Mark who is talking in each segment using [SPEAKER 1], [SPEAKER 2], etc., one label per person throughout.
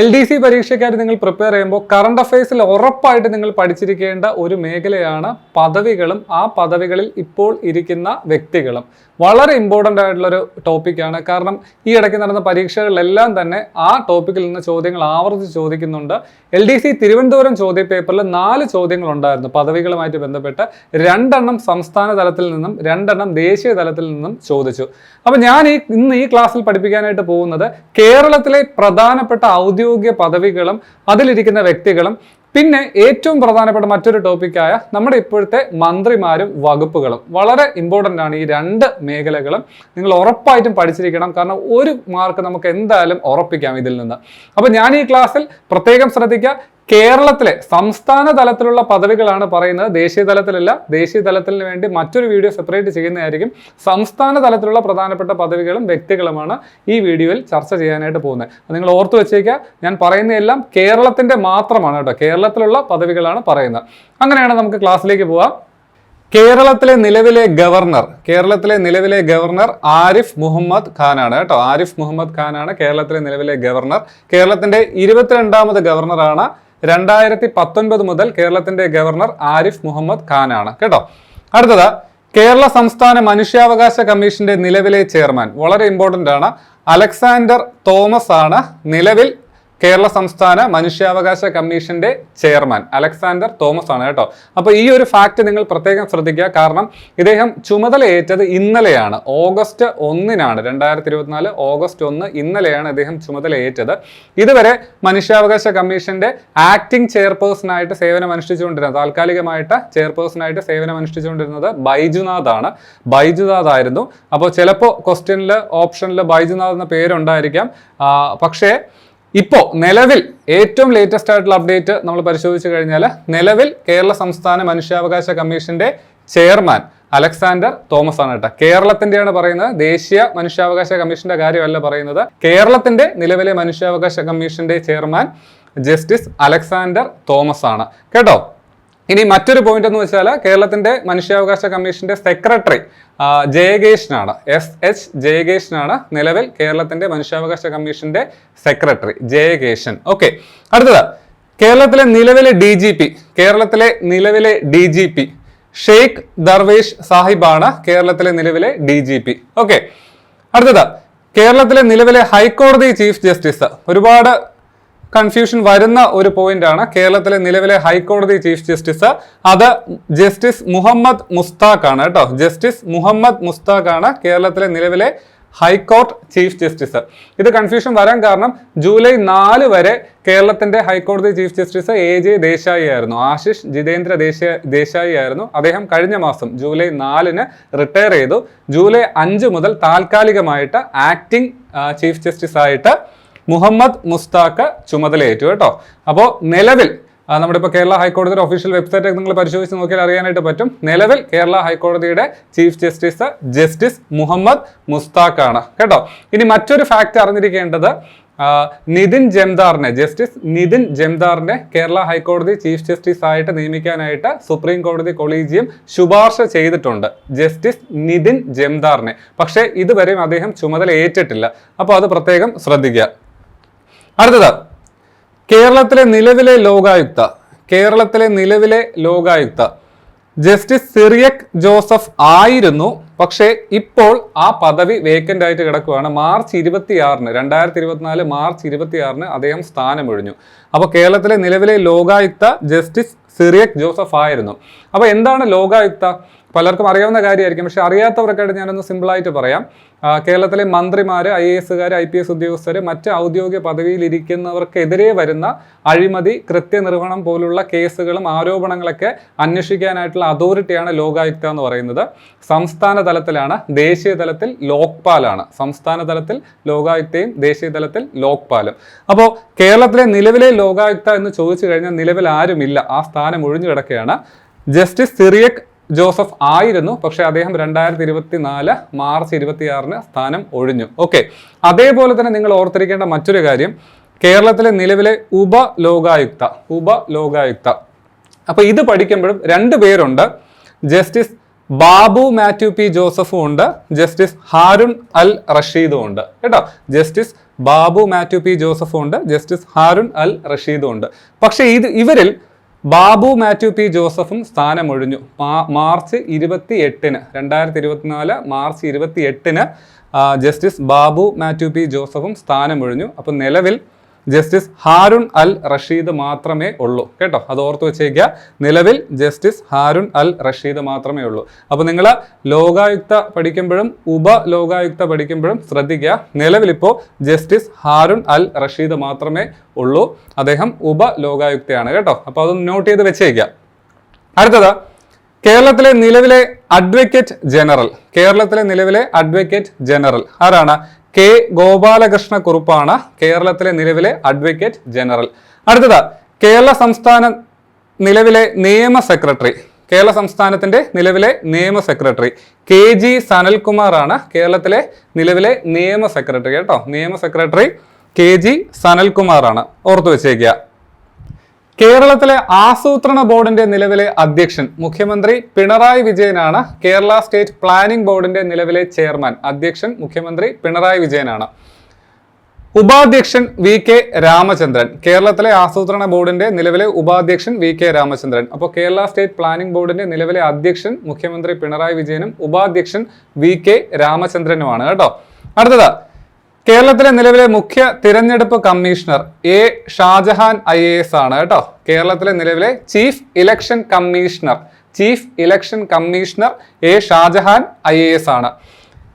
[SPEAKER 1] L D C പരീക്ഷയ്ക്കായിട്ട് നിങ്ങൾ prepare ചെയ്യുമ്പോൾ current അഫയേഴ്സിൽ ഉറപ്പായിട്ട് നിങ്ങൾ പഠിച്ചിരിക്കേണ്ട ഒരു മേഖലയാണ് പദവികളും ആ പദവികളിൽ ഇപ്പോൾ ഇരിക്കുന്ന വ്യക്തികളും. വളരെ ഇമ്പോർട്ടന്റ് ആയിട്ടുള്ളൊരു ടോപ്പിക്കാണ് കാരണം ഈ ഇടയ്ക്ക് നടന്ന പരീക്ഷകളിലെല്ലാം തന്നെ ആ ടോപ്പിക്കിൽ നിന്ന് ചോദ്യങ്ങൾ ആവർത്തിച്ച് ചോദിക്കുന്നുണ്ട്. എൽ ഡി സി തിരുവനന്തപുരം ചോദ്യ പേപ്പറിൽ നാല് ചോദ്യങ്ങളുണ്ടായിരുന്നു പദവികളുമായിട്ട് ബന്ധപ്പെട്ട്. രണ്ടെണ്ണം സംസ്ഥാന തലത്തിൽ നിന്നും രണ്ടെണ്ണം ദേശീയ തലത്തിൽ നിന്നും ചോദിച്ചു. അപ്പോൾ ഞാൻ ഈ ഇന്ന് ഈ ക്ലാസ്സിൽ പഠിപ്പിക്കാനായിട്ട് പോകുന്നത് കേരളത്തിലെ പ്രധാനപ്പെട്ട ഔദ്യോഗിക പദവികളും അതിലിരിക്കുന്ന വ്യക്തികളും. പിന്നെ ഏറ്റവും പ്രധാനപ്പെട്ട മറ്റൊരു ടോപ്പിക്കായ നമ്മുടെ ഇപ്പോഴത്തെ മന്ത്രിമാരും വകുപ്പുകളും. വളരെ ഇമ്പോർട്ടന്റ് ആണ് ഈ രണ്ട് മേഖലകളും. നിങ്ങൾ ഉറപ്പായിട്ടും പഠിച്ചിരിക്കണം. കാരണം ഒരു മാർക്ക് നമുക്ക് എന്തായാലും ഉറപ്പിക്കാം ഇതിൽ നിന്ന്. അപ്പോൾ ഞാൻ ഈ ക്ലാസ്സിൽ പ്രത്യേകം ശ്രദ്ധിക്കുക. കേരളത്തിലെ സംസ്ഥാന തലത്തിലുള്ള പദവികളാണ് പറയുന്നത്. ദേശീയ തലത്തിലല്ല. ദേശീയ തലത്തിന് വേണ്ടി മറ്റൊരു വീഡിയോ സെപ്പറേറ്റ് ചെയ്യുന്നതായിരിക്കും. സംസ്ഥാന തലത്തിലുള്ള പ്രധാനപ്പെട്ട പദവികളും വ്യക്തികളുമാണ് ഈ വീഡിയോയിൽ ചർച്ച ചെയ്യാനായിട്ട് പോകുന്നത്. നിങ്ങൾ ഓർത്തു വെച്ചേക്കുക. ഞാൻ പറയുന്നതെല്ലാം കേരളത്തിന്റെ മാത്രമാണ് കേട്ടോ. കേരളത്തിലുള്ള പദവികളാണ് പറയുന്നത്. അങ്ങനെയാണ് നമുക്ക് ക്ലാസ്സിലേക്ക് പോവാം. കേരളത്തിലെ നിലവിലെ ഗവർണർ കേരളത്തിലെ നിലവിലെ ഗവർണർ ആരിഫ് മുഹമ്മദ് ഖാനാണ് കേട്ടോ. ആരിഫ് മുഹമ്മദ് ഖാനാണ് കേരളത്തിലെ നിലവിലെ ഗവർണർ. കേരളത്തിന്റെ ഇരുപത്തിരണ്ടാമത് ഗവർണറാണ് രണ്ടായിരത്തി പത്തൊൻപത് മുതൽ കേരളത്തിന്റെ ഗവർണർ ആരിഫ് മുഹമ്മദ് ഖാനാണ്. കേട്ടോ? അടുത്തത് കേരള സംസ്ഥാന മനുഷ്യാവകാശ കമ്മീഷന്റെ നിലവിലെ ചെയർമാൻ. വളരെ ഇമ്പോർട്ടന്റ് ആണ്. അലക്സാണ്ടർ തോമസ് ആണ് നിലവിൽ കേരള സംസ്ഥാന മനുഷ്യാവകാശ കമ്മീഷന്റെ ചെയർമാൻ അലക്സാണ്ടർ തോമസ് ആണ് കേട്ടോ. അപ്പോൾ ഈ ഒരു ഫാക്ട് നിങ്ങൾ പ്രത്യേകം ശ്രദ്ധിക്കുക. കാരണം ഇദ്ദേഹം ചുമതലയേറ്റത് ഇന്നലെയാണ്. ഓഗസ്റ്റ് ഒന്നിനാണ്. രണ്ടായിരത്തി ഇരുപത്തിനാല് ഓഗസ്റ്റ് ഒന്ന് ഇന്നലെയാണ് ഇദ്ദേഹം ചുമതലയേറ്റത്. ഇതുവരെ മനുഷ്യാവകാശ കമ്മീഷന്റെ ആക്ടിംഗ് ചെയർപേഴ്സണായിട്ട് സേവനം അനുഷ്ഠിച്ചുകൊണ്ടിരുന്നത് താൽക്കാലികമായിട്ട് ചെയർപേഴ്സണായിട്ട് സേവനം അനുഷ്ഠിച്ചുകൊണ്ടിരുന്നത് ബൈജുനാഥ് ആണ് ബൈജുനാഥ് ആയിരുന്നു അപ്പോൾ ചിലപ്പോൾ ക്വസ്റ്റ്യനിൽ ഓപ്ഷനിൽ ബൈജുനാഥ് എന്ന പേരുണ്ടായിരിക്കാം. പക്ഷേ ഇപ്പോൾ നിലവിൽ ഏറ്റവും ലേറ്റസ്റ്റ് ആയിട്ടുള്ള അപ്ഡേറ്റ് നമ്മൾ പരിശോധിച്ചു കഴിഞ്ഞാൽ നിലവിൽ കേരള സംസ്ഥാന മനുഷ്യാവകാശ കമ്മീഷന്റെ ചെയർമാൻ അലക്സാണ്ടർ തോമസ് ആണ് കേട്ടോ. കേരളത്തിന്റെയാണ് പറയുന്നത്. ദേശീയ മനുഷ്യാവകാശ കമ്മീഷന്റെ കാര്യമല്ല പറയുന്നത്. കേരളത്തിന്റെ നിലവിലെ മനുഷ്യാവകാശ കമ്മീഷന്റെ ചെയർമാൻ ജസ്റ്റിസ് അലക്സാണ്ടർ തോമസ് ആണ്. കേട്ടോ? ഇനി മറ്റൊരു പോയിന്റ് എന്ന് വെച്ചാൽ കേരളത്തിന്റെ മനുഷ്യാവകാശ കമ്മീഷന്റെ സെക്രട്ടറി ജയകേഷനാണ്. എസ് എച്ച് ജയകേഷനാണ് നിലവിൽ കേരളത്തിന്റെ മനുഷ്യാവകാശ കമ്മീഷന്റെ സെക്രട്ടറി ജയകേശൻ. ഓക്കെ അടുത്തത് കേരളത്തിലെ നിലവിലെ ഡി ജി പി കേരളത്തിലെ നിലവിലെ D G P Sheikh Darvesh സാഹിബാണ് കേരളത്തിലെ നിലവിലെ ഡി ജി പി ഓക്കെ അടുത്തത് കേരളത്തിലെ നിലവിലെ ഹൈക്കോടതി ചീഫ് ജസ്റ്റിസ് ഒരുപാട് കൺഫ്യൂഷൻ വരുന്ന ഒരു പോയിന്റാണ് കേരളത്തിലെ നിലവിലെ ഹൈക്കോടതി ചീഫ് ജസ്റ്റിസ് അത് ജസ്റ്റിസ് മുഹമ്മദ് മുസ്താഖ് ആണ് കേട്ടോ. ജസ്റ്റിസ് മുഹമ്മദ് മുസ്താഖ് ആണ് കേരളത്തിലെ നിലവിലെ ഹൈക്കോർട്ട് ചീഫ് ജസ്റ്റിസ് ഇത് കൺഫ്യൂഷൻ വരാൻ കാരണം ജൂലൈ നാല് വരെ കേരളത്തിന്റെ ഹൈക്കോടതി chief justice A J Desai ആയിരുന്നു. ആശിഷ് ജിതേന്ദ്ര ദേശായി ആയിരുന്നു. അദ്ദേഹം കഴിഞ്ഞ മാസം ജൂലൈ നാലിന് റിട്ടയർ ചെയ്തു. ജൂലൈ അഞ്ച് മുതൽ താൽക്കാലികമായിട്ട് ആക്ടിംഗ് ചീഫ് ജസ്റ്റിസ് ആയിട്ട് മുഹമ്മദ് മുസ്താഖ് ചുമതലയേറ്റു കേട്ടോ. അപ്പോൾ നിലവിൽ നമ്മുടെ ഇപ്പോൾ കേരള ഹൈക്കോടതിയുടെ ഒഫീഷ്യൽ വെബ്സൈറ്റ് നിങ്ങൾ പരിശോധിച്ച് നോക്കിയാൽ അറിയാനായിട്ട് പറ്റും. നിലവിൽ കേരള ഹൈക്കോടതിയുടെ chief justice justice Muhammad Mushtaq ആണ് കേട്ടോ. ഇനി മറ്റൊരു ഫാക്റ്റ് അറിഞ്ഞിരിക്കേണ്ടത് നിതിൻ ജംദാറിനെ ജസ്റ്റിസ് നിതിൻ ജംദാറിനെ കേരള ഹൈക്കോടതി ചീഫ് ജസ്റ്റിസ് ആയിട്ട് നിയമിക്കാനായിട്ട് സുപ്രീം കോടതി കൊളീജിയം ശുപാർശ ചെയ്തിട്ടുണ്ട് ജസ്റ്റിസ് നിതിൻ ജംദാറിനെ. പക്ഷേ ഇതുവരെയും അദ്ദേഹം ചുമതല ഏറ്റിട്ടില്ല അപ്പോൾ അത് പ്രത്യേകം ശ്രദ്ധിക്കുക. അടുത്തത്. കേരളത്തിലെ നിലവിലെ ലോകായുക്ത കേരളത്തിലെ നിലവിലെ ലോകായുക്ത. ജസ്റ്റിസ് സിറിയക് ജോസഫ് ആയിരുന്നു പക്ഷേ ഇപ്പോൾ ആ പദവി വേക്കന്റ് ആയിട്ട് കിടക്കുകയാണ് മാർച്ച് ഇരുപത്തിയാറിന് രണ്ടായിരത്തി ഇരുപത്തിനാല് മാർച്ച് ഇരുപത്തിയാറിന് അദ്ദേഹം സ്ഥാനമൊഴിഞ്ഞു. അപ്പോൾ കേരളത്തിലെ നിലവിലെ ലോകായുക്ത ജസ്റ്റിസ് സിറിയക് ജോസഫ് ആയിരുന്നു. അപ്പോൾ എന്താണ് ലോകായുക്ത? പലർക്കും അറിയാവുന്ന കാര്യമായിരിക്കും. പക്ഷെ അറിയാത്തവർക്കായിട്ട് ഞാനൊന്ന് സിമ്പിളായിട്ട് പറയാം. കേരളത്തിലെ മന്ത്രിമാർ ഐ എ എസുകാർ ഐ പി എസ് ഉദ്യോഗസ്ഥർ മറ്റ് ഔദ്യോഗിക പദവിയിലിരിക്കുന്നവർക്കെതിരെ വരുന്ന അഴിമതി കൃത്യനിർവഹണം പോലുള്ള കേസുകളും ആരോപണങ്ങളൊക്കെ അന്വേഷിക്കാനായിട്ടുള്ള അതോറിറ്റിയാണ് ലോകായുക്ത എന്ന് പറയുന്നത്. സംസ്ഥാന തലത്തിലാണ് ദേശീയ തലത്തിൽ ലോക്പാലാണ്. സംസ്ഥാന തലത്തിൽ ലോകായുക്തയും ദേശീയ തലത്തിൽ ലോക്പാലും. അപ്പോൾ കേരളത്തിലെ നിലവിലെ ലോകായുക്ത എന്ന് ചോദിച്ചു കഴിഞ്ഞാൽ നിലവിൽ ആരുമില്ല. ആ സ്ഥാനം ഒഴിഞ്ഞു കിടക്കുകയാണ്. ജസ്റ്റിസ് സിറിയക് ജോസഫ് ആയിരുന്നു പക്ഷേ അദ്ദേഹം രണ്ടായിരത്തി ഇരുപത്തി നാല് മാർച്ച് ഇരുപത്തിയാറിന് സ്ഥാനം ഒഴിഞ്ഞു. ഓക്കെ. അതേപോലെ തന്നെ നിങ്ങൾ ഓർത്തിരിക്കേണ്ട മറ്റൊരു കാര്യം. കേരളത്തിലെ നിലവിലെ ഉപലോകായുക്ത ഉപലോകായുക്ത. അപ്പോൾ ഇത് പഠിക്കുമ്പോഴും രണ്ട് പേരുണ്ട്. ജസ്റ്റിസ് ബാബു മാത്യു പി ജോസഫും ഉണ്ട്. ജസ്റ്റിസ് ഹാരുൺ അൽ റഷീദും ഉണ്ട്. കേട്ടോ? ജസ്റ്റിസ് ബാബു മാത്യു പി ജോസഫും ഉണ്ട്. ജസ്റ്റിസ് ഹാരുൺ അൽ റഷീദും ഉണ്ട്. പക്ഷേ ഇത് ഇവരിൽ ബാബു മാത്യു പി ജോസഫും സ്ഥാനമൊഴിഞ്ഞു. മാർച്ച് ഇരുപത്തി എട്ടിന് രണ്ടായിരത്തി ഇരുപത്തിനാല് മാർച്ച് ഇരുപത്തി എട്ടിന് ജസ്റ്റിസ് ബാബു മാത്യു പി ജോസഫും സ്ഥാനമൊഴിഞ്ഞു. അപ്പോൾ നിലവിൽ ജസ്റ്റിസ് ഹാരുൺ അൽ റഷീദ് മാത്രമേ ഉള്ളൂ. കേട്ടോ? അത് ഓർത്ത് വെച്ചേക്കുക. നിലവിൽ ജസ്റ്റിസ് ഹാരുൺ അൽ റഷീദ് മാത്രമേ ഉള്ളൂ. അപ്പോൾ നിങ്ങൾ ലോകായുക്ത പഠിക്കുമ്പോഴും ഉപ ലോകായുക്ത പഠിക്കുമ്പോഴും ശ്രദ്ധിക്കുക. നിലവിലിപ്പോൾ ജസ്റ്റിസ് ഹാരുൺ അൽ റഷീദ് മാത്രമേ ഉള്ളൂ. അദ്ദേഹം ഉപ ലോകായുക്തയാണ് കേട്ടോ? അപ്പോൾ അതൊന്ന് നോട്ട് ചെയ്ത് വെച്ചേക്കുക. അടുത്തത് കേരളത്തിലെ നിലവിലെ അഡ്വക്കേറ്റ് ജനറൽ. കേരളത്തിലെ നിലവിലെ അഡ്വക്കേറ്റ് ജനറൽ ആരാണ്? കെ ഗോപാലകൃഷ്ണ കുറുപ്പാണ് കേരളത്തിലെ നിലവിലെ അഡ്വക്കേറ്റ് ജനറൽ അടുത്തത് കേരള സംസ്ഥാന നിലവിലെ നിയമ സെക്രട്ടറി കേരള സംസ്ഥാനത്തിന്റെ നിലവിലെ നിയമ സെക്രട്ടറി കെ ജി സനൽകുമാറാണ് കേരളത്തിലെ നിലവിലെ നിയമ സെക്രട്ടറി കേട്ടോ നിയമ സെക്രട്ടറി കെ ജി സനൽകുമാറാണ്. ഓർത്തു വെച്ചേക്കുക കേരളത്തിലെ ആസൂത്രണ ബോർഡിന്റെ നിലവിലെ അധ്യക്ഷൻ മുഖ്യമന്ത്രി പിണറായി വിജയനാണ്. കേരള സ്റ്റേറ്റ് പ്ലാനിംഗ് ബോർഡിന്റെ നിലവിലെ ചെയർമാൻ അധ്യക്ഷൻ മുഖ്യമന്ത്രി പിണറായി വിജയനാണ്. ഉപാധ്യക്ഷൻ വി കെ രാമചന്ദ്രൻ കേരളത്തിലെ ആസൂത്രണ ബോർഡിന്റെ നിലവിലെ ഉപാധ്യക്ഷൻ വി കെ രാമചന്ദ്രൻ. അപ്പോൾ കേരള സ്റ്റേറ്റ് പ്ലാനിംഗ് ബോർഡിന്റെ നിലവിലെ അധ്യക്ഷൻ മുഖ്യമന്ത്രി പിണറായി വിജയനും ഉപാധ്യക്ഷൻ വി കെ രാമചന്ദ്രനുമാണ്. കേട്ടോ. അടുത്തത് കേരളത്തിലെ നിലവിലെ മുഖ്യ തിരഞ്ഞെടുപ്പ് commissioner A Shahjahan I A S ആണ് കേട്ടോ. കേരളത്തിലെ നിലവിലെ chief election commissioner chief election commissioner A Shahjahan I A S ആണ്.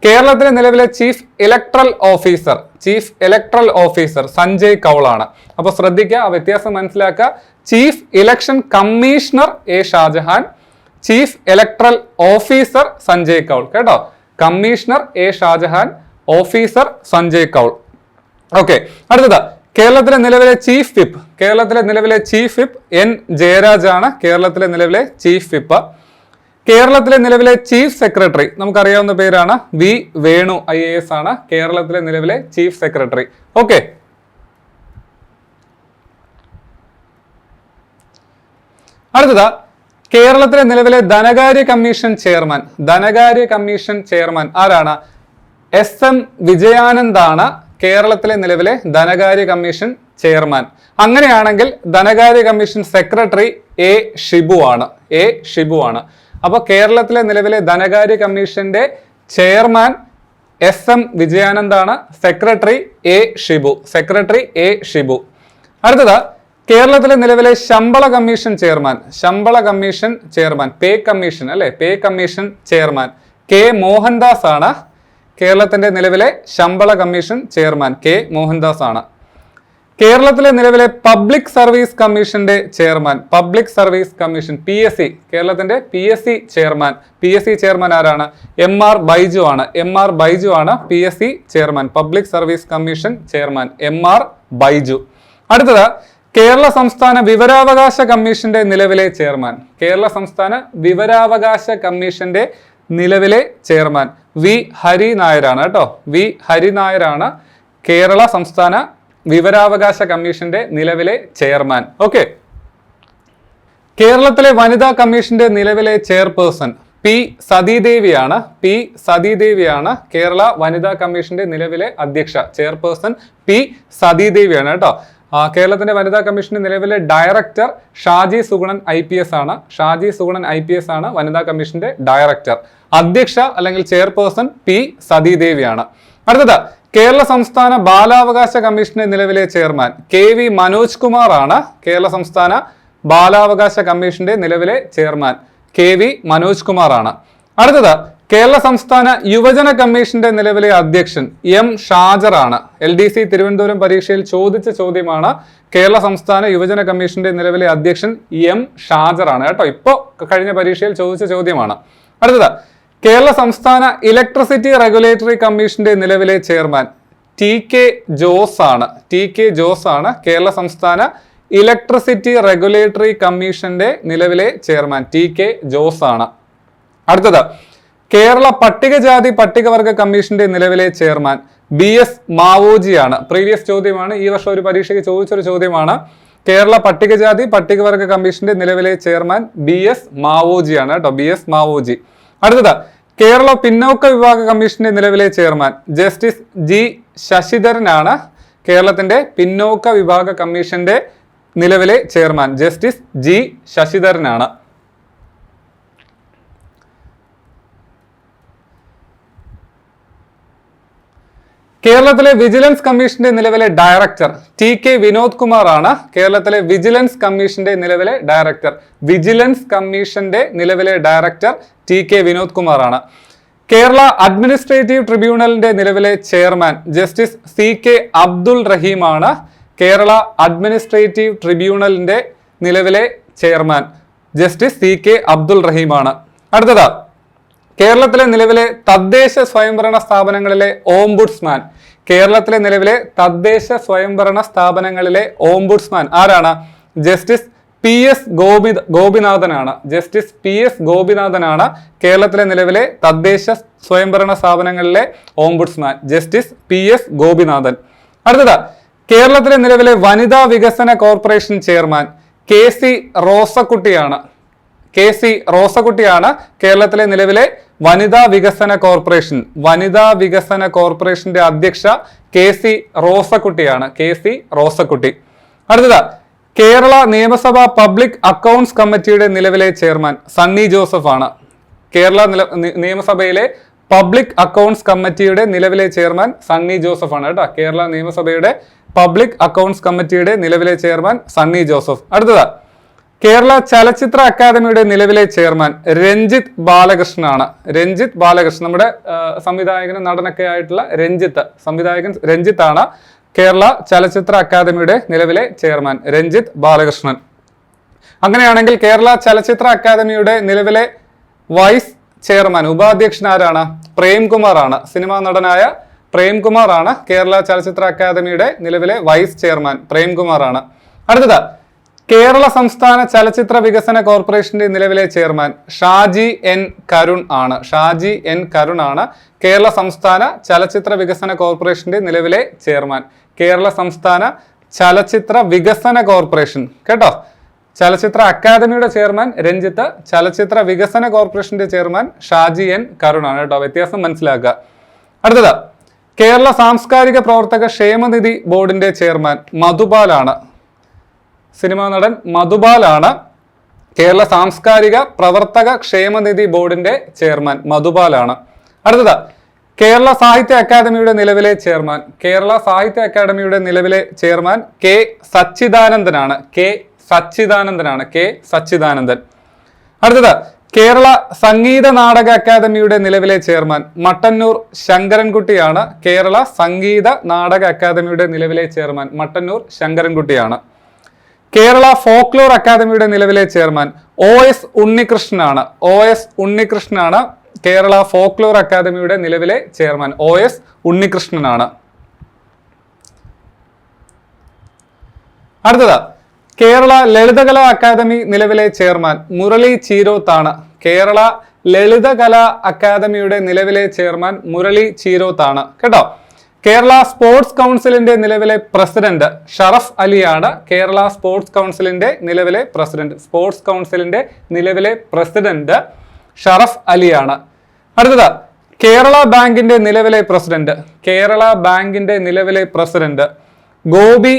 [SPEAKER 1] കേരളത്തിലെ നിലവിലെ chief electoral officer chief electoral officer Sanjay കൗളാണ് അപ്പോൾ ശ്രദ്ധിക്കുക ആ വ്യത്യാസം മനസ്സിലാക്കുക. Chief election commissioner A Shahjahan chief electoral officer Sanjay Kaul. കേട്ടോ. Commissioner A Shahjahan officer Sanjay Kaul. Okay അടുത്തത്. കേരളത്തിലെ നിലവിലെ ചീഫ് വിപ്പ്. കേരളത്തിലെ നിലവിലെ ചീഫ് വിപ്പ് എൻ ജയരാജ് ആണ് കേരളത്തിലെ നിലവിലെ ചീഫ് വിപ്പ്. കേരളത്തിലെ നിലവിലെ ചീഫ് സെക്രട്ടറി നമുക്കറിയാവുന്ന പേരാണ് V Venu I A S ആണ്. കേരളത്തിലെ നിലവിലെ ചീഫ് സെക്രട്ടറി. ഓക്കെ. അടുത്തത്. കേരളത്തിലെ നിലവിലെ ധനകാര്യ കമ്മീഷൻ ചെയർമാൻ. ധനകാര്യ കമ്മീഷൻ ചെയർമാൻ ആരാണ്? എസ് എം വിജയാനന്ദാണ് കേരളത്തിലെ നിലവിലെ ധനകാര്യ കമ്മീഷൻ ചെയർമാൻ. അങ്ങനെയാണെങ്കിൽ ധനകാര്യ കമ്മീഷൻ സെക്രട്ടറി എ ഷിബു ആണ് എ ഷിബു ആണ് അപ്പോൾ കേരളത്തിലെ നിലവിലെ ധനകാര്യ കമ്മീഷന്റെ chairman S M വിജയാനന്ദാണ് secretary A Shibu. Secretary A Shibu. അടുത്തത് കേരളത്തിലെ നിലവിലെ ശമ്പള കമ്മീഷൻ ചെയർമാൻ. ശമ്പള കമ്മീഷൻ ചെയർമാൻ. പേ കമ്മീഷൻ അല്ലെ? Pay commission chairman K Mohandas ആണ് കേരളത്തിന്റെ നിലവിലെ ശമ്പള കമ്മീഷൻ ചെയർമാൻ കെ മോഹൻദാസ് ആണ് കേരളത്തിലെ നിലവിലെ പബ്ലിക് സർവീസ് കമ്മീഷന്റെ chairman public service commission P S C കേരളത്തിന്റെ P S C chairman P S C chairman ആരാണ്? എം ആർ ബൈജു ആണ്. എം ആർ ബൈജു ആണ് P S C chairman public service commission chairman M R Baiju. അടുത്തത് കേരള സംസ്ഥാന വിവരാവകാശ കമ്മീഷന്റെ നിലവിലെ ചെയർമാൻ. കേരള സംസ്ഥാന വിവരാവകാശ കമ്മീഷന്റെ നിലവിലെ ചെയർമാൻ വി ഹരി നായരാണ് കേട്ടോ. വി ഹരി നായരാണ് കേരള സംസ്ഥാന വിവരാവകാശ കമ്മീഷന്റെ നിലവിലെ ചെയർമാൻ. ഓക്കെ. കേരളത്തിലെ വനിതാ കമ്മീഷന്റെ നിലവിലെ ചെയർപേഴ്സൺ പി സതീദേവിയാണ്. പി സതീദേവിയാണ് കേരള വനിതാ കമ്മീഷന്റെ നിലവിലെ അധ്യക്ഷ. ചെയർപേഴ്സൺ പി സതീദേവിയാണ് കേട്ടോ. കേരളത്തിന്റെ വനിതാ കമ്മീഷന്റെ നിലവിലെ director Shaji Sugunan I P S ആണ്. Shaji Sugunan I P S ആണ് വനിതാ കമ്മീഷന്റെ ഡയറക്ടർ. അധ്യക്ഷ അല്ലെങ്കിൽ ചെയർപേഴ്സൺ പി സതീദേവിയാണ്. അടുത്തത് കേരള സംസ്ഥാന ബാലാവകാശ കമ്മീഷന്റെ നിലവിലെ chairman K V Manoj Kumar ആണ് കേരള സംസ്ഥാന ബാലാവകാശ കമ്മീഷന്റെ നിലവിലെ chairman K V Manoj Kumar ആണ് അടുത്തത് കേരള സംസ്ഥാന യുവജന കമ്മീഷന്റെ നിലവിലെ അധ്യക്ഷൻ എം ഷാജറാണ്. എൽ ഡി സി തിരുവനന്തപുരം പരീക്ഷയിൽ ചോദിച്ച ചോദ്യമാണ് കേരള സംസ്ഥാന യുവജന കമ്മീഷന്റെ നിലവിലെ അധ്യക്ഷൻ എം ഷാജറാണ്. കേട്ടോ ഇപ്പോ കഴിഞ്ഞ പരീക്ഷയിൽ ചോദിച്ച ചോദ്യമാണ്. അടുത്തത് കേരള സംസ്ഥാന ഇലക്ട്രിസിറ്റി റെഗുലേറ്ററി കമ്മീഷന്റെ നിലവിലെ ചെയർമാൻ ടി കെ ജോസ് ആണ്. ടി കെ ജോസ് ആണ് കേരള സംസ്ഥാന ഇലക്ട്രിസിറ്റി റെഗുലേറ്ററി കമ്മീഷന്റെ നിലവിലെ ചെയർമാൻ ടി കെ ജോസ് ആണ്. അടുത്തത് കേരള പട്ടികജാതി പട്ടികവർഗ കമ്മീഷന്റെ നിലവിലെ ചെയർമാൻ ബി എസ് മാവോജിയാണ് പ്രീവിയസ് ചോദ്യമാണ്. ഈ വർഷം ഒരു പരീക്ഷയ്ക്ക് ചോദിച്ചൊരു ചോദ്യമാണ്. കേരള പട്ടികജാതി പട്ടികവർഗ കമ്മീഷന്റെ നിലവിലെ ചെയർമാൻ ബി എസ് മാവോജിയാണ് കേട്ടോ. B S Mavoji. അടുത്തത് കേരള പിന്നോക്ക വിഭാഗ കമ്മീഷന്റെ നിലവിലെ ചെയർമാൻ ജസ്റ്റിസ് ജി ശശിധരനാണ് കേരളത്തിന്റെ പിന്നോക്ക വിഭാഗ കമ്മീഷന്റെ നിലവിലെ ചെയർമാൻ ജസ്റ്റിസ് ജി ശശിധരനാണ്. കേരളത്തിലെ വിജിലൻസ് കമ്മീഷന്റെ നിലവിലെ director T K Vinod Kumar ആണ് കേരളത്തിലെ വിജിലൻസ് കമ്മീഷന്റെ നിലവിലെ ഡയറക്ടർ. വിജിലൻസ് കമ്മീഷന്റെ നിലവിലെ director T K Vinod Kumar ആണ് കേരള അഡ്മിനിസ്ട്രേറ്റീവ് ട്രിബ്യൂണലിന്റെ നിലവിലെ chairman justice C K Abdul റഹീമാണ് Kerala administrative ട്രിബ്യൂണലിന്റെ നിലവിലെ chairman justice C K Abdul റഹീമാണ്. അടുത്തത് കേരളത്തിലെ നിലവിലെ തദ്ദേശ സ്വയംഭരണ സ്ഥാപനങ്ങളിലെ ഓംബുഡ്സ്മാൻ. കേരളത്തിലെ നിലവിലെ തദ്ദേശ സ്വയംഭരണ സ്ഥാപനങ്ങളിലെ ഓംബുഡ്സ്മാൻ ആരാണ്? ജസ്റ്റിസ് പി എസ് ഗോപി ഗോപിനാഥനാണ്. ജസ്റ്റിസ് പി എസ് ഗോപിനാഥനാണ് കേരളത്തിലെ നിലവിലെ തദ്ദേശ സ്വയംഭരണ സ്ഥാപനങ്ങളിലെ ombudsman. Justice P S Gopinathan. അടുത്തത് കേരളത്തിലെ നിലവിലെ വനിതാ വികസന കോർപ്പറേഷൻ ചെയർമാൻ കെ സി റോസക്കുട്ടിയാണ്. കെ സി റോസക്കുട്ടിയാണ് കേരളത്തിലെ നിലവിലെ വനിതാ വികസന കോർപ്പറേഷൻ വനിതാ വികസന കോർപ്പറേഷന്റെ അധ്യക്ഷ കെ സി റോസക്കുട്ടിയാണ് കെ സി റോസക്കുട്ടി. അടുത്തത് കേരള നിയമസഭ പബ്ലിക് അക്കൗണ്ട്സ് കമ്മിറ്റിയുടെ നിലവിലെ ചെയർമാൻ സണ്ണി ജോസഫ് ആണ് കേരള നിയമസഭയിലെ പബ്ലിക് അക്കൗണ്ട്സ് കമ്മിറ്റിയുടെ നിലവിലെ ചെയർമാൻ സണ്ണി ജോസഫ് ആണ് കേട്ടോ. കേരള നിയമസഭയുടെ പബ്ലിക് അക്കൗണ്ട്സ് കമ്മിറ്റിയുടെ നിലവിലെ ചെയർമാൻ സണ്ണി ജോസഫ്. അടുത്തത് കേരള ചലച്ചിത്ര അക്കാദമിയുടെ നിലവിലെ ചെയർമാൻ രഞ്ജിത്ത് ബാലകൃഷ്ണനാണ്. രഞ്ജിത്ത് ബാലകൃഷ്ണൻ നമ്മുടെ സംവിധായകനും നടനൊക്കെ ആയിട്ടുള്ള രഞ്ജിത്ത് സംവിധായകൻ രഞ്ജിത്ത് ആണ് കേരള ചലച്ചിത്ര അക്കാദമിയുടെ നിലവിലെ ചെയർമാൻ രഞ്ജിത്ത് ബാലകൃഷ്ണൻ. അങ്ങനെയാണെങ്കിൽ കേരള ചലച്ചിത്ര അക്കാദമിയുടെ നിലവിലെ വൈസ് ചെയർമാൻ ഉപാധ്യക്ഷൻ ആരാണ്? പ്രേംകുമാർ ആണ് സിനിമാ നടനായ പ്രേംകുമാർ ആണ് കേരള ചലച്ചിത്ര അക്കാദമിയുടെ നിലവിലെ വൈസ് ചെയർമാൻ പ്രേംകുമാർ ആണ് അടുത്തത് കേരള സംസ്ഥാന ചലച്ചിത്ര വികസന കോർപ്പറേഷന്റെ നിലവിലെ ചെയർമാൻ ഷാജി എൻ കരുൺ ആണ്. ഷാജി എൻ കരുൺ ആണ് കേരള സംസ്ഥാന ചലച്ചിത്ര വികസന കോർപ്പറേഷന്റെ നിലവിലെ ചെയർമാൻ. കേരള സംസ്ഥാന ചലച്ചിത്ര വികസന കോർപ്പറേഷൻ. കേട്ടോ? ചലച്ചിത്ര അക്കാദമിയുടെ ചെയർമാൻ രഞ്ജിത്ത് ചലച്ചിത്ര വികസന കോർപ്പറേഷന്റെ ചെയർമാൻ ഷാജി എൻ കരുണാണ് കേട്ടോ. വ്യത്യാസം മനസ്സിലാക്കുക. അടുത്തത് കേരള സാംസ്കാരിക പ്രവർത്തക ക്ഷേമനിധി ബോർഡിന്റെ ചെയർമാൻ മധുപാലാണ് സിനിമാ നടൻ മധുബാലാണ് കേരള സാംസ്കാരിക പ്രവർത്തക ക്ഷേമനിധി ബോർഡിന്റെ ചെയർമാൻ മധുബാലാണ്. അടുത്തത് കേരള സാഹിത്യ അക്കാദമിയുടെ നിലവിലെ ചെയർമാൻ. കേരള സാഹിത്യ അക്കാദമിയുടെ നിലവിലെ ചെയർമാൻ കെ സച്ചിദാനന്ദനാണ്. കെ സച്ചിദാനന്ദനാണ്. കെ സച്ചിദാനന്ദൻ. അടുത്തത് കേരള സംഗീത നാടക അക്കാദമിയുടെ നിലവിലെ ചെയർമാൻ മട്ടന്നൂർ ശങ്കരൻകുട്ടിയാണ്. കേരള സംഗീത നാടക അക്കാദമിയുടെ നിലവിലെ ചെയർമാൻ മട്ടന്നൂർ ശങ്കരൻകുട്ടിയാണ്. കേരള ഫോക്ലോർ അക്കാദമിയുടെ നിലവിലെ ചെയർമാൻ ഒ എസ് ഉണ്ണികൃഷ്ണനാണ്. ഒ എസ് ഉണ്ണികൃഷ്ണനാണ് കേരള ഫോക്ലോർ അക്കാദമിയുടെ നിലവിലെ ചെയർമാൻ. ഒ എസ് ഉണ്ണികൃഷ്ണനാണ്. അടുത്തത് കേരള ലളിതകലാ അക്കാദമി നിലവിലെ ചെയർമാൻ മുരളി ചീരോത്താണ്. കേരള ലളിതകലാ അക്കാദമിയുടെ നിലവിലെ ചെയർമാൻ മുരളി ചീരോത്താണ്. കേട്ടോ? കേരള സ്പോർട്സ് കൗൺസിലിന്റെ നിലവിലെ പ്രസിഡന്റ് ഷറഫ് അലിയാണ് കേരള സ്പോർട്സ് കൗൺസിലിന്റെ നിലവിലെ പ്രസിഡന്റ്. സ്പോർട്സ് കൗൺസിലിന്റെ നിലവിലെ പ്രസിഡന്റ് ഷറഫ് അലിയാണ്. അടുത്തത് കേരള ബാങ്കിന്റെ നിലവിലെ പ്രസിഡന്റ്. കേരള ബാങ്കിന്റെ നിലവിലെ പ്രസിഡന്റ് ഗോപി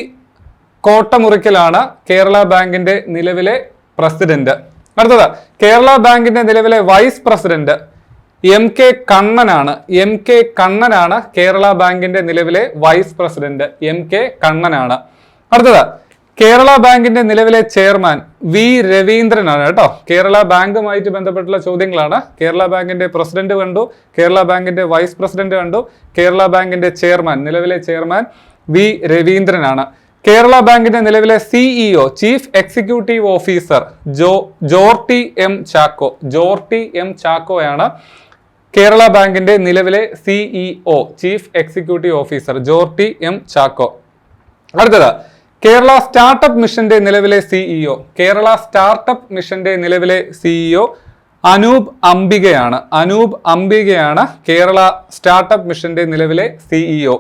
[SPEAKER 1] കോട്ടമുറിക്കലാണ് കേരള ബാങ്കിന്റെ നിലവിലെ പ്രസിഡന്റ്. അടുത്തത് കേരള ബാങ്കിന്റെ നിലവിലെ വൈസ് പ്രസിഡന്റ് എം കെ കണ്ണനാണ്. എം കെ കണ്ണനാണ് കേരള ബാങ്കിന്റെ നിലവിലെ വൈസ് പ്രസിഡന്റ്. എം കെ കണ്ണനാണ്. അടുത്തത് കേരള ബാങ്കിന്റെ നിലവിലെ ചെയർമാൻ വി രവീന്ദ്രനാണ് കേട്ടോ. കേരള ബാങ്കുമായിട്ട് ബന്ധപ്പെട്ടുള്ള ചോദ്യങ്ങളാണ്. കേരള ബാങ്കിന്റെ പ്രസിഡന്റ് കണ്ടു കേരള ബാങ്കിന്റെ വൈസ് പ്രസിഡന്റ് കണ്ടു കേരള ബാങ്കിന്റെ ചെയർമാൻ നിലവിലെ ചെയർമാൻ വി രവീന്ദ്രനാണ്. കേരള ബാങ്കിന്റെ നിലവിലെ സിഇഒ ചീഫ് എക്സിക്യൂട്ടീവ് ഓഫീസർ ജോ ജോർട്ടി എം ചാക്കോ. ജോർട്ടി എം ചാക്കോയാണ് കേരള ബാങ്കിന്റെ നിലവിലെ CEO chief executive officer Jorty M Chacko. അടുത്തത് കേരള സ്റ്റാർട്ടപ്പ് മിഷന്റെ നിലവിലെ സിഇഒ കേരള സ്റ്റാർട്ടപ്പ് മിഷന്റെ നിലവിലെ സിഇഒ അനൂപ് അംബികയാണ്. അനൂപ് അംബികയാണ് കേരള സ്റ്റാർട്ടപ്പ് മിഷന്റെ നിലവിലെ സിഇഒ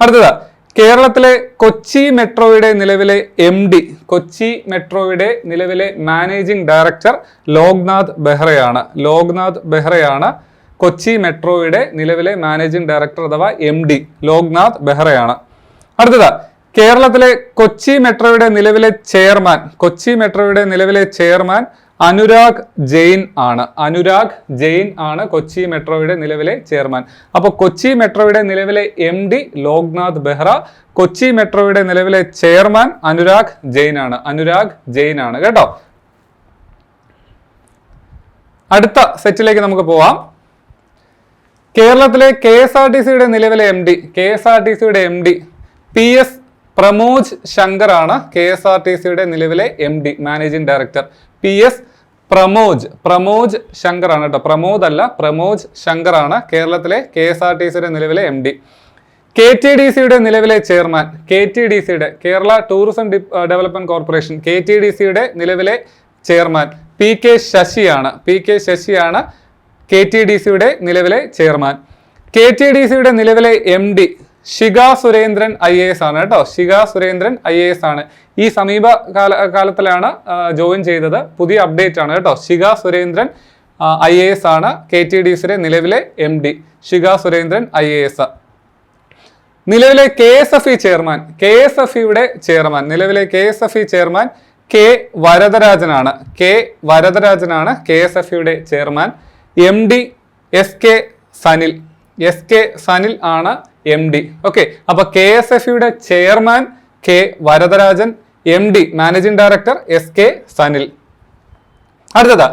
[SPEAKER 1] അടുത്തത് കേരളത്തിലെ കൊച്ചി മെട്രോയുടെ നിലവിലെ എം ഡി കൊച്ചി മെട്രോയുടെ നിലവിലെ മാനേജിംഗ് ഡയറക്ടർ ലോക്നാഥ് ബെഹ്റയാണ്. ലോക്നാഥ് ബെഹ്റയാണ് കൊച്ചി മെട്രോയുടെ നിലവിലെ മാനേജിംഗ് ഡയറക്ടർ അഥവാ എം ഡി ലോക്നാഥ് ബെഹ്റയാണ്. അടുത്തത് കേരളത്തിലെ കൊച്ചി മെട്രോയുടെ നിലവിലെ ചെയർമാൻ കൊച്ചി മെട്രോയുടെ നിലവിലെ ചെയർമാൻ അനുരാഗ് ജെയിൻ ആണ്. അനുരാഗ് ജെയിൻ ആണ് കൊച്ചി മെട്രോയുടെ നിലവിലെ ചെയർമാൻ. അപ്പോൾ കൊച്ചി മെട്രോയുടെ നിലവിലെ എം ഡി ലോക്നാഥ് ബെഹ്റ കൊച്ചി മെട്രോയുടെ നിലവിലെ ചെയർമാൻ അനുരാഗ് ജെയിൻ ആണ്. അനുരാഗ് ജെയിൻ ആണ്. കേട്ടോ? അടുത്ത സെറ്റിലേക്ക് നമുക്ക് പോവാം. കേരളത്തിലെ കെ എസ് ആർ ടി സിയുടെ നിലവിലെ M D K S R T സിയുടെ M D P S Pramoj Shankar ആണ് കെ എസ് ആർ ടി സിയുടെ നിലവിലെ M D managing director P S Pramoj Pramoj Shankar ആണ് കേട്ടോ. പ്രമോദ് അല്ല പ്രമോജ് ശങ്കർ ആണ് കേരളത്തിലെ കെ എസ് ആർ ടി സിയുടെ നിലവിലെ M D K T D സിയുടെ നിലവിലെ ചെയർമാൻ കെ ടി ഡി സിയുടെ Kerala tourism development corporation K T D സിയുടെ നിലവിലെ ചെയർമാൻ പി കെ ശശിയാണ്. പി കെ ശശിയാണ് കെ ടി ഡി സിയുടെ നിലവിലെ ചെയർമാൻ. കെ ടി ഡി സിയുടെ നിലവിലെ M D Shikha Surendran I A S ആണ് കേട്ടോ. Shikha Surendran I A S ആണ്. ഈ സമീപ കാല കാലത്തിലാണ് ജോയിൻ ചെയ്തത്. പുതിയ അപ്ഡേറ്റ് ആണ് കേട്ടോ. Shikha Surendran I A S ആണ് കെ ടി ഡി സിയുടെ നിലവിലെ M D Shikha Surendran I A S. നിലവിലെ K S F E chairman K S F ഇയുടെ ചെയർമാൻ നിലവിലെ K S F E chairman K വരദരാജനാണ്. K വരദരാജനാണ് K S F ഇയുടെ chairman. M D S K Sanil. S K Sanil ആണ് M D okay അപ്പൊ K S F യുടെ chairman K Varadarajan M D managing director S K Sanil. അടുത്തത്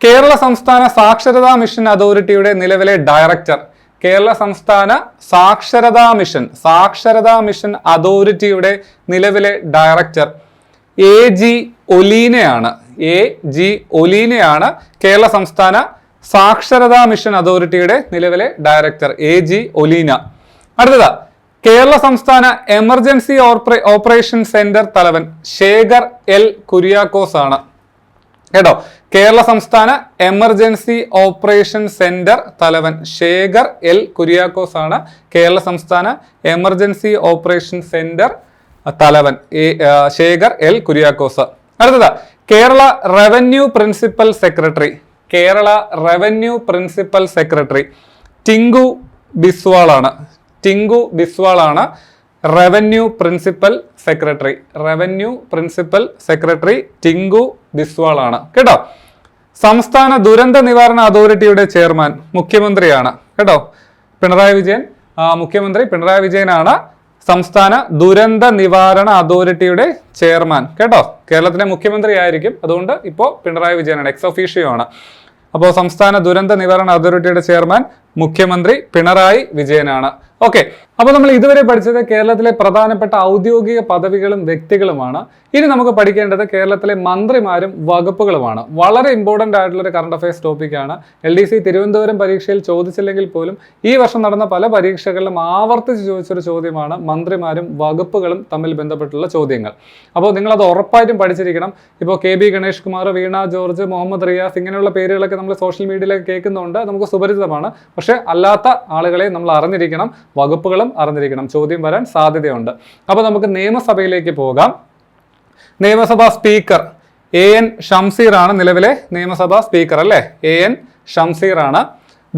[SPEAKER 1] കേരള സംസ്ഥാന സാക്ഷരതാ mission അതോറിറ്റിയുടെ നിലവിലെ ഡയറക്ടർ കേരള സംസ്ഥാന സാക്ഷരതാ മിഷൻ സാക്ഷരതാ മിഷൻ അതോറിറ്റിയുടെ നിലവിലെ ഡയറക്ടർ എ ജി ഒലീനയാണ്. എ ജി ഒലീനയാണ് കേരള സംസ്ഥാന സാക്ഷരതാ മിഷൻ അതോറിറ്റിയുടെ നിലവിലെ ഡയറക്ടർ എ ജി ഒലീന. അടുത്തത് കേരള സംസ്ഥാന എമർജൻസി ഓപ്പറേഷൻ സെന്റർ തലവൻ ശേഖർ എൽ കുര്യാക്കോസ് ആണ് കേട്ടോ കേരള സംസ്ഥാന എമർജൻസി ഓപ്പറേഷൻ സെന്റർ തലവൻ ശേഖർ എൽ കുര്യാക്കോസ് ആണ് കേരള സംസ്ഥാന എമർജൻസി ഓപ്പറേഷൻ സെന്റർ തലവൻ ശേഖർ എൽ കുര്യാക്കോസ്. അടുത്തത് Kerala revenue principal secretary Kerala revenue principal secretary Tinku ബിസ്വാളാണ്. Tinku ബിസ്വാളാണ് revenue principal secretary. Revenue principal secretary Tinku ബിസ്വാളാണ്. കേട്ടോ? സംസ്ഥാന ദുരന്ത നിവാരണ അതോറിറ്റിയുടെ ചെയർമാൻ മുഖ്യമന്ത്രിയാണ്. കേട്ടോ? പിണറായി വിജയൻ മുഖ്യമന്ത്രി പിണറായി വിജയനാണ്. സംസ്ഥാന ദുരന്ത നിവാരണ അതോറിറ്റിയുടെ ചെയർമാൻ. കേട്ടോ? കേരളത്തിലെ മുഖ്യമന്ത്രി ആയിരിക്കും അതുകൊണ്ട് ഇപ്പോൾ പിണറായി വിജയനാണ്. എക്സ് ഒഫീഷ്യോ ആണ്. അപ്പോൾ സംസ്ഥാന ദുരന്ത നിവാരണ അതോറിറ്റിയുടെ ചെയർമാൻ മുഖ്യമന്ത്രി പിണറായി വിജയനാണ്. ഓക്കെ അപ്പോൾ നമ്മൾ ഇതുവരെ പഠിച്ചത് കേരളത്തിലെ പ്രധാനപ്പെട്ട ഔദ്യോഗിക പദവികളും വ്യക്തികളുമാണ്. ഇനി നമുക്ക് പഠിക്കേണ്ടത് കേരളത്തിലെ മന്ത്രിമാരും വകുപ്പുകളുമാണ്. വളരെ ഇമ്പോർട്ടന്റ് ആയിട്ടുള്ള ഒരു കറണ്ട് അഫയേഴ്സ് ടോപ്പിക്കാണ് എൽ ഡി സി തിരുവനന്തപുരം പരീക്ഷയിൽ ചോദിച്ചില്ലെങ്കിൽ പോലും ഈ വർഷം നടന്ന പല പരീക്ഷകളിലും ആവർത്തിച്ച് ചോദിച്ചൊരു ചോദ്യമാണ് മന്ത്രിമാരും വകുപ്പുകളും തമ്മിൽ ബന്ധപ്പെട്ടുള്ള ചോദ്യങ്ങൾ. അപ്പോൾ നിങ്ങളത് ഉറപ്പായിട്ടും പഠിച്ചിരിക്കണം. ഇപ്പോൾ കെ ബി ഗണേഷ് കുമാർ വീണ ജോർജ് മുഹമ്മദ് റിയാസ് ഇങ്ങനെയുള്ള പേരുകളൊക്കെ നമ്മൾ സോഷ്യൽ മീഡിയയിലൊക്കെ കേൾക്കുന്നുണ്ട്. നമുക്ക് സുപരിചിതമാണ്. പക്ഷേ അല്ലാത്ത ആളുകളെ നമ്മൾ അറിഞ്ഞിരിക്കണം. വകുപ്പുകളും അറിഞ്ഞിരിക്കണം. ചോദ്യം വരാൻ സാധ്യതയുണ്ട്. അപ്പോൾ നമുക്ക് നിയമസഭയിലേക്ക് പോകാം. നിയമസഭാ സ്പീക്കർ എ എൻ ഷംസീർ ആണ് നിലവിലെ നിയമസഭാ സ്പീക്കർ അല്ലേ? എ എൻ ഷംസീർ ആണ്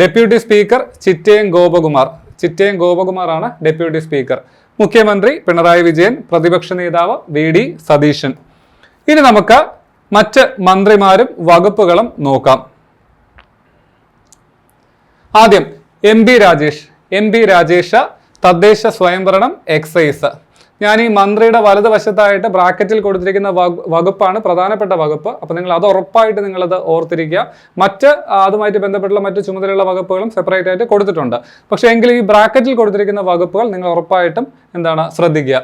[SPEAKER 1] ഡെപ്യൂട്ടി സ്പീക്കർ ചിറ്റയം ഗോപകുമാർ. ചിറ്റയം ഗോപകുമാർ ആണ് ഡെപ്യൂട്ടി സ്പീക്കർ. മുഖ്യമന്ത്രി പിണറായി വിജയൻ പ്രതിപക്ഷ നേതാവ് വി ഡി സതീശൻ. ഇനി നമുക്ക് മറ്റ് മന്ത്രിമാരും വകുപ്പുകളും നോക്കാം. ആദ്യം M B Rajesh. M B Rajesh തദ്ദേശ സ്വയംഭരണം എക്സൈസ്. ഞാൻ ഈ മന്ത്രിയുടെ വലതുവശത്തായിട്ട് ബ്രാക്കറ്റിൽ കൊടുത്തിരിക്കുന്ന വകുപ്പാണ് പ്രധാനപ്പെട്ട വകുപ്പ്. അപ്പോൾ നിങ്ങൾ അത് ഉറപ്പായിട്ട് നിങ്ങളത് ഓർത്തിരിക്കുക. മറ്റ് അതുമായിട്ട് ബന്ധപ്പെട്ടുള്ള മറ്റ് ചുമതലയുള്ള വകുപ്പുകളും സെപ്പറേറ്റ് ആയിട്ട് കൊടുത്തിട്ടുണ്ട്. പക്ഷേ എങ്കിൽ ഈ ബ്രാക്കറ്റിൽ കൊടുത്തിരിക്കുന്ന വകുപ്പുകൾ നിങ്ങൾ ഉറപ്പായിട്ടും എന്താണ് ശ്രദ്ധിക്കുക.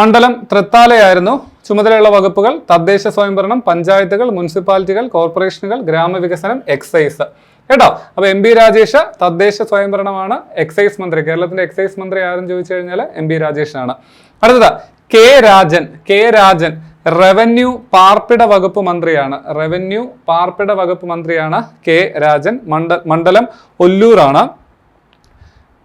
[SPEAKER 1] മണ്ഡലം തൃത്താലയായിരുന്നു. ചുമതലയുള്ള വകുപ്പുകൾ തദ്ദേശ സ്വയംഭരണം പഞ്ചായത്തുകൾ മുനിസിപ്പാലിറ്റികൾ കോർപ്പറേഷനുകൾ ഗ്രാമവികസനം എക്സൈസ്. കേട്ടോ? അപ്പൊ എം ബി രാജേഷ് തദ്ദേശ സ്വയംഭരണമാണ്. എക്സൈസ് മന്ത്രി. കേരളത്തിന്റെ എക്സൈസ് മന്ത്രി ആരും ചോദിച്ചു കഴിഞ്ഞാൽ എം ബി രാജേഷാണ് അടുത്തത് K Rajan. K Rajan revenue പാർപ്പിട വകുപ്പ് മന്ത്രിയാണ്. റവന്യൂ പാർപ്പിട വകുപ്പ് മന്ത്രിയാണ് കെ രാജൻ. മണ്ഡ മണ്ഡലം ഒല്ലൂരാണ്.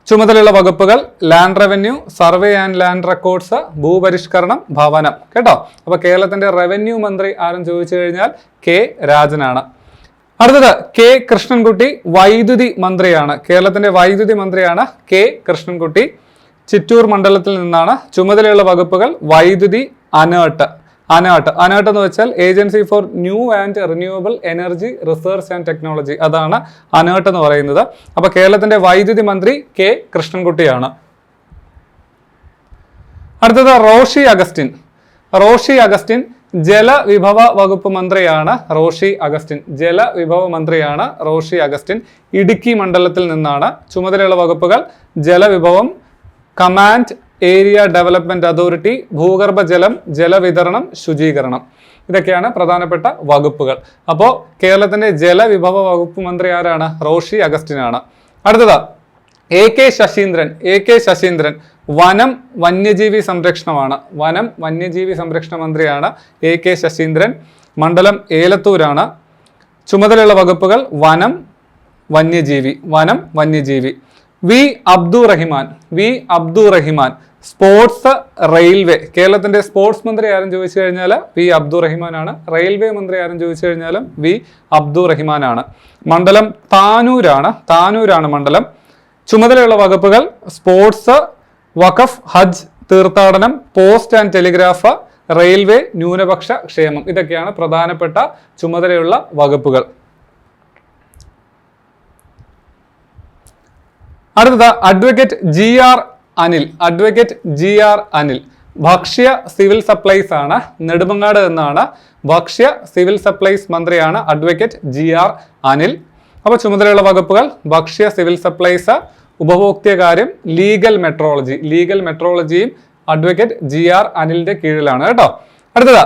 [SPEAKER 1] ചുമതലയുള്ള വകുപ്പുകൾ land revenue survey and land records ഭൂപരിഷ്കരണം ഭവനം. കേട്ടോ? അപ്പൊ കേരളത്തിന്റെ റവന്യൂ മന്ത്രി ആരും ചോദിച്ചു കഴിഞ്ഞാൽ കെ രാജനാണ്. അടുത്തത് കെ കൃഷ്ണൻകുട്ടി വൈദ്യുതി മന്ത്രിയാണ്. കേരളത്തിന്റെ വൈദ്യുതി മന്ത്രിയാണ് കെ കൃഷ്ണൻകുട്ടി. ചിറ്റൂർ മണ്ഡലത്തിൽ നിന്നാണ് ചുമതലയുള്ള വകുപ്പുകൾ വൈദ്യുതി അനേട്ട് അനേർട്ട്. അനേർട്ട് എന്ന് വെച്ചാൽ agency for new and renewable energy research and technology. അതാണ് അനേർട്ട് എന്ന് പറയുന്നത്. അപ്പോൾ കേരളത്തിന്റെ വൈദ്യുതി മന്ത്രി കെ കൃഷ്ണൻകുട്ടിയാണ്. അടുത്തത് റോഷി അഗസ്റ്റിൻ. റോഷി അഗസ്റ്റിൻ ജലവിഭവ വകുപ്പ് മന്ത്രിയാണ് റോഷി അഗസ്റ്റിൻ. ജലവിഭവ മന്ത്രിയാണ് റോഷി അഗസ്റ്റിൻ. ഇടുക്കി മണ്ഡലത്തിൽ നിന്നാണ് ചുമതലയുള്ള വകുപ്പുകൾ ജലവിഭവം കമാൻഡ് ഏരിയ ഡെവലപ്മെന്റ് അതോറിറ്റി ഭൂഗർഭജലം ജലവിതരണം ശുചീകരണം. ഇതൊക്കെയാണ് പ്രധാനപ്പെട്ട വകുപ്പുകൾ. അപ്പോൾ കേരളത്തിന്റെ ജലവിഭവ വകുപ്പ് മന്ത്രി ആരാണ്? റോഷി അഗസ്റ്റിനാണ്. അടുത്തത് A K Saseendran A K Saseendran. വനം വന്യജീവി സംരക്ഷണമാണ്. വനം വന്യജീവി സംരക്ഷണ മന്ത്രിയാണ് എ കെ ശശീന്ദ്രൻ. മണ്ഡലം ഏലത്തൂരാണ്. ചുമതലയുള്ള വകുപ്പുകൾ വനം വന്യജീവി വനം വന്യജീവി. V Abdu Rahiman V Abdu Rahiman sports railway. കേരളത്തിന്റെ സ്പോർട്സ് മന്ത്രി ആരും ചോദിച്ചു കഴിഞ്ഞാൽ വി അബ്ദു റഹിമാനാണ് റെയിൽവേ മന്ത്രി ആരും ചോദിച്ചു കഴിഞ്ഞാലും വി അബ്ദു റഹിമാനാണ് മണ്ഡലം താനൂരാണ്. താനൂരാണ് മണ്ഡലം. ചുമതലയുള്ള വകുപ്പുകൾ സ്പോർട്സ് വഖഫ് ഹജ്ജ് തീർത്ഥാടനം പോസ്റ്റ് ആൻഡ് ടെലിഗ്രാഫ് റെയിൽവേ ന്യൂനപക്ഷ ക്ഷേമം ഇതൊക്കെയാണ് പ്രധാനപ്പെട്ട ചുമതലയുള്ള വകുപ്പുകൾ. അടുത്തത് advocate G R Anil. Advocate G R Anil. ഭക്ഷ്യ സിവിൽ സപ്ലൈസ് ആണ് നെടുമങ്ങാട് എന്നാണ്. ഭക്ഷ്യ സിവിൽ സപ്ലൈസ് മന്ത്രിയാണ് അഡ്വക്കേറ്റ് ജി ആർ അനിൽ. അപ്പോൾ ചുമതലയുള്ള വകുപ്പുകൾ ഭക്ഷ്യ സിവിൽ സപ്ലൈസ് ഉപഭോക്തൃകാര്യം ലീഗൽ മെട്രോളജി. ലീഗൽ മെട്രോളജിയും അഡ്വക്കേറ്റ് ജി ആർ അനിലിന്റെ കീഴിലാണ് കേട്ടോ. അടുത്തത്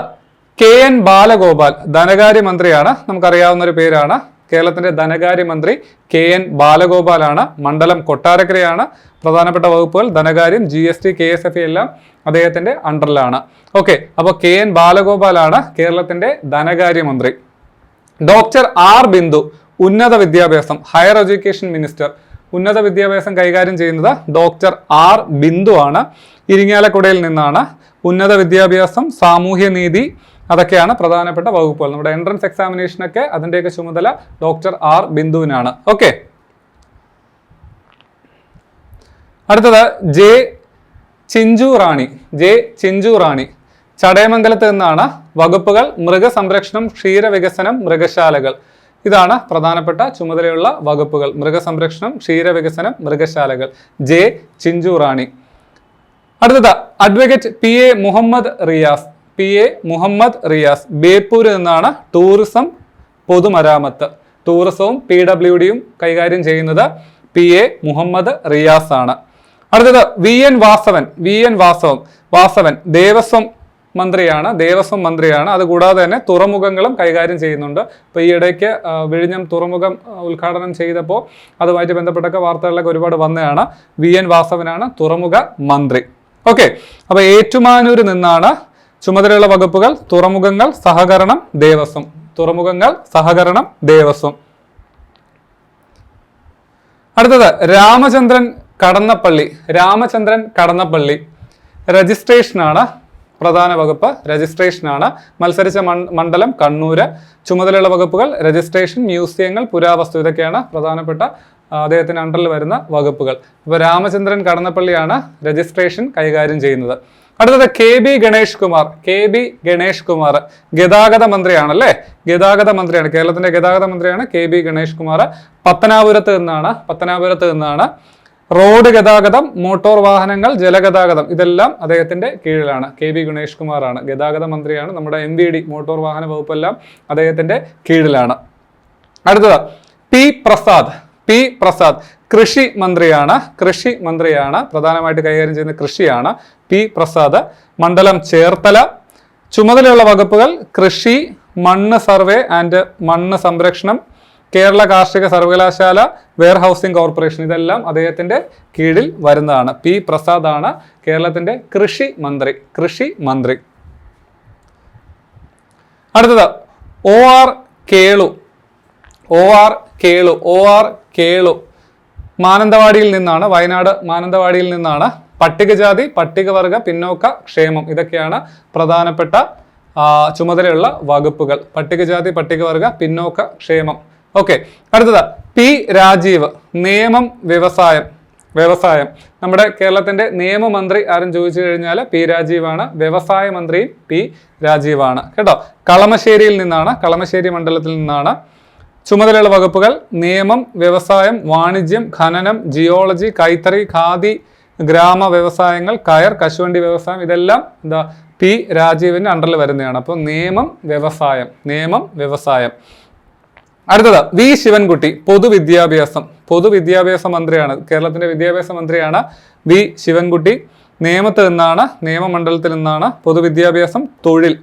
[SPEAKER 1] കെ എൻ ബാലഗോപാൽ ധനകാര്യ മന്ത്രിയാണ് നമുക്കറിയാവുന്ന ഒരു പേരാണ്. കേരളത്തിന്റെ ധനകാര്യമന്ത്രി കെ എൻ ബാലഗോപാലാണ്. മണ്ഡലം കൊട്ടാരക്കരയാണ്. പ്രധാനപ്പെട്ട വകുപ്പുകൾ ധനകാര്യം G S T K S F എല്ലാം അദ്ദേഹത്തിന്റെ അണ്ടറിലാണ്. ഓക്കെ അപ്പോൾ കെ എൻ ബാലഗോപാലാണ് കേരളത്തിന്റെ ധനകാര്യമന്ത്രി. ഡോക്ടർ ആർ ബിന്ദു ഉന്നത വിദ്യാഭ്യാസം ഹയർ എഡ്യൂക്കേഷൻ മിനിസ്റ്റർ ഉന്നത വിദ്യാഭ്യാസം കൈകാര്യം ചെയ്യുന്നത് ഡോക്ടർ ആർ ബിന്ദു ആണ്. ഇരിങ്ങാലക്കുടയിൽ നിന്നാണ്. ഉന്നത വിദ്യാഭ്യാസം സാമൂഹ്യ നീതി അതൊക്കെയാണ് പ്രധാനപ്പെട്ട വകുപ്പുകൾ. നമ്മുടെ എൻട്രൻസ് എക്സാമിനേഷനൊക്കെ അതിന്റെയൊക്കെ ചുമതല ഡോക്ടർ ആർ ബിന്ദുവിനാണ്. ഓക്കെ അടുത്തത് ജെ ചിഞ്ചു റാണി. ജെ ചിഞ്ചു റാണി. ചടയമംഗലത്ത് നിന്നാണ് വകുപ്പുകൾ മൃഗസംരക്ഷണം ക്ഷീരവികസനം മൃഗശാലകൾ. ഇതാണ് പ്രധാനപ്പെട്ട ചുമതലയുള്ള വകുപ്പുകൾ. മൃഗസംരക്ഷണം ക്ഷീരവികസനം മൃഗശാലകൾ. ജെ. ചിഞ്ചു റാണി അടുത്തത് advocate P. A. Muhammad Riyas. P. A. Muhammad Riyas. ബേപ്പൂരിൽ നിന്നാണ് ടൂറിസം പൊതുമരാമത്ത്. ടൂറിസവും പി. ഡബ്ല്യു. ഡിയും കൈകാര്യം ചെയ്യുന്നത് പി. എ. മുഹമ്മദ് റിയാസ് ആണ് അടുത്തത് V. N. Vasavan. V. N. Vasavan Vasavan Devaswom മന്ത്രിയാണ് ദേവസ്വം മന്ത്രിയാണ്. അതുകൂടാതെ തന്നെ തുറമുഖങ്ങളും കൈകാര്യം ചെയ്യുന്നുണ്ട്. ഇപ്പോൾ ഈ ഇടയ്ക്ക് വിഴിഞ്ഞം തുറമുഖം ഉദ്ഘാടനം ചെയ്തപ്പോൾ അതുമായിട്ട് ബന്ധപ്പെട്ടൊക്കെ വാർത്തകളിലൊക്കെ ഒരുപാട് വന്നതാണ്. വി. എൻ. വാസവനാണ് തുറമുഖ മന്ത്രി. ഓക്കെ. അപ്പോൾ ഏറ്റുമാനൂരിൽ നിന്നാണ് ചുമതലയുള്ള വകുപ്പുകൾ തുറമുഖങ്ങൾ സഹകരണം ദേവസ്വം. തുറമുഖങ്ങൾ സഹകരണം ദേവസ്വം. അടുത്തത് രാമചന്ദ്രൻ കടന്നപ്പള്ളി. രാമചന്ദ്രൻ കടന്നപ്പള്ളി. രജിസ്ട്രേഷനാണ് പ്രധാന വകുപ്പ് രജിസ്ട്രേഷനാണ് മത്സരിച്ച മണ്ഡലം കണ്ണൂര്. ചുമതലയുള്ള വകുപ്പുകൾ രജിസ്ട്രേഷൻ മ്യൂസിയങ്ങൾ പുരാവസ്തു ഇതൊക്കെയാണ് പ്രധാനപ്പെട്ട അദ്ദേഹത്തിന് അണ്ടറിൽ വരുന്ന വകുപ്പുകൾ. അപ്പോൾ രാമചന്ദ്രൻ കടന്നപ്പള്ളിയാണ് രജിസ്ട്രേഷൻ കൈകാര്യം ചെയ്യുന്നത്. അടുത്തത് K B Ganesh Kumar. K B Ganesh Kumar ഗതാഗത മന്ത്രിയാണല്ലേ? ഗതാഗത മന്ത്രിയാണ്. കേരളത്തിന്റെ ഗതാഗത മന്ത്രിയാണ് കെ ബി ഗണേഷ് കുമാർ. പത്തനാപുരത്ത് നിന്നാണ് പത്തനാപുരത്ത് നിന്നാണ് റോഡ് ഗതാഗതം മോട്ടോർ വാഹനങ്ങൾ ജലഗതാഗതം ഇതെല്ലാം അദ്ദേഹത്തിന്റെ കീഴിലാണ്. കെ ബി ഗണേഷ് കുമാറാണ്. ഗതാഗത മന്ത്രിയാണ് നമ്മുടെ എം വി ഡി മോട്ടോർ വാഹന വകുപ്പെല്ലാം അദ്ദേഹത്തിന്റെ കീഴിലാണ്. അടുത്തത് പി പ്രസാദ്. പി പ്രസാദ് കൃഷി മന്ത്രിയാണ്. കൃഷി മന്ത്രിയാണ്. പ്രധാനമായിട്ട് കൈകാര്യം ചെയ്യുന്ന കൃഷിയാണ് പി പ്രസാദ്. മണ്ഡലം ചേർത്തല. ചുമതലയുള്ള വകുപ്പുകൾ കൃഷി മണ്ണ് സർവേ ആൻഡ് മണ്ണ് സംരക്ഷണം കേരള കാർഷിക സർവകലാശാല വെയർ ഹൗസിംഗ് കോർപ്പറേഷൻ ഇതെല്ലാം അദ്ദേഹത്തിന്റെ കീഴിൽ വരുന്നതാണ്. പി പ്രസാദ് ആണ് കേരളത്തിന്റെ കൃഷി മന്ത്രി കൃഷി മന്ത്രി. അടുത്തത് O R Kelu O R Kelu O R Kelu. മാനന്തവാടിയിൽ നിന്നാണ് വയനാട് മാനന്തവാടിയിൽ നിന്നാണ് പട്ടികജാതി പട്ടികവർഗ പിന്നോക്ക ക്ഷേമം ഇതൊക്കെയാണ് പ്രധാനപ്പെട്ട ചുമതലയുള്ള വകുപ്പുകൾ. പട്ടികജാതി പട്ടികവർഗ പിന്നോക്ക ക്ഷേമം. ഓക്കെ അടുത്തത്. പി രാജീവ് നിയമം വ്യവസായം. വ്യവസായം. നമ്മുടെ കേരളത്തിന്റെ നിയമമന്ത്രി ആരും ചോദിച്ചു കഴിഞ്ഞാൽ പി രാജീവാണ്. വ്യവസായ മന്ത്രിയും പി രാജീവാണ്. കേട്ടോ? കളമശ്ശേരിയിൽ നിന്നാണ് കളമശ്ശേരി മണ്ഡലത്തിൽ നിന്നാണ്. ചുമതലയുള്ള വകുപ്പുകൾ നിയമം വ്യവസായം വാണിജ്യം ഖനനം ജിയോളജി കൈത്തറി ഖാദി ഗ്രാമ വ്യവസായങ്ങൾ കയർ കശുവണ്ടി വ്യവസായം ഇതെല്ലാം എന്താ പി രാജീവിന്റെ അണ്ടറിൽ വരുന്നതാണ്. അപ്പോൾ നിയമം വ്യവസായം. നിയമം വ്യവസായം. അടുത്തത് വി ശിവൻകുട്ടി പൊതുവിദ്യാഭ്യാസം. പൊതുവിദ്യാഭ്യാസ മന്ത്രിയാണ്. കേരളത്തിന്റെ വിദ്യാഭ്യാസ മന്ത്രിയാണ് വി ശിവൻകുട്ടി. നിയമത്തിൽ നിന്നാണ് നിയമമണ്ഡലത്തിൽ നിന്നാണ് പൊതുവിദ്യാഭ്യാസം തൊഴിൽ.